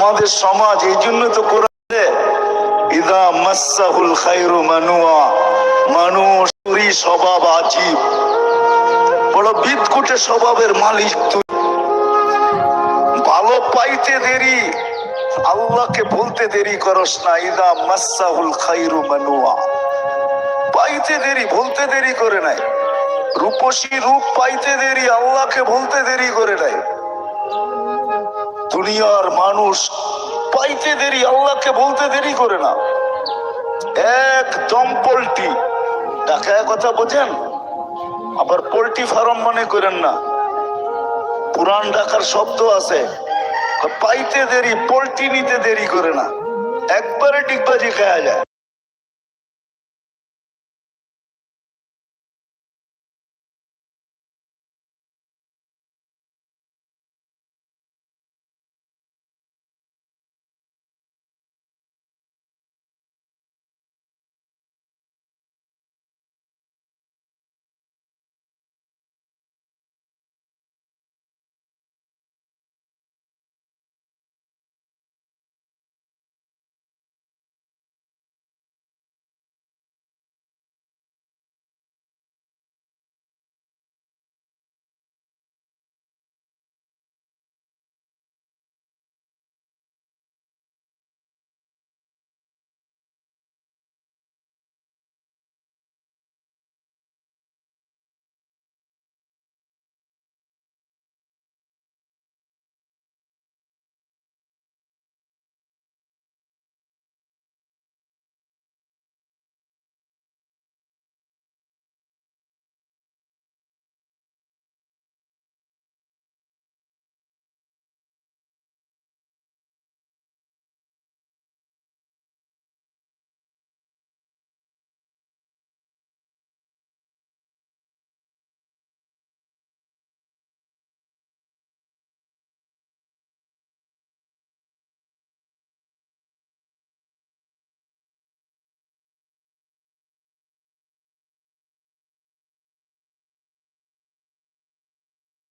আমাদের সমাজ, এই জন্য তো ইদা মাসাহুল খাইরু মানুয়া মানুষ স্বভাব বড় বিদকুটে স্বভাবের মালিক তুই। ভালো পাইতে দেরি, আল্লাহকে বলতে দেরি করস না, ইদা মাসাহুল খাইরু মানুয়া। পাইতে দেরি, বলতে দেরি করে নাই। রূপসী রূপ পাইতে দেরি, আল্লাহকে বলতে দেরি করে নাই। দুনিয়ার মানুষ পাইতে দেরি, আল্লাহকে বলতে দেরি করে না। একদম পোল্ট্রি। ডাকায় কথা বোঝেন? আবার পোল্ট্রি ফার্ম মনে করেন না। পুরান ঢাকার শব্দ আছে। পাইতে দেরি, পোল্ট্রি নিতে দেরি করে না। একবারে ডিগবাজি খাওয়া যায়।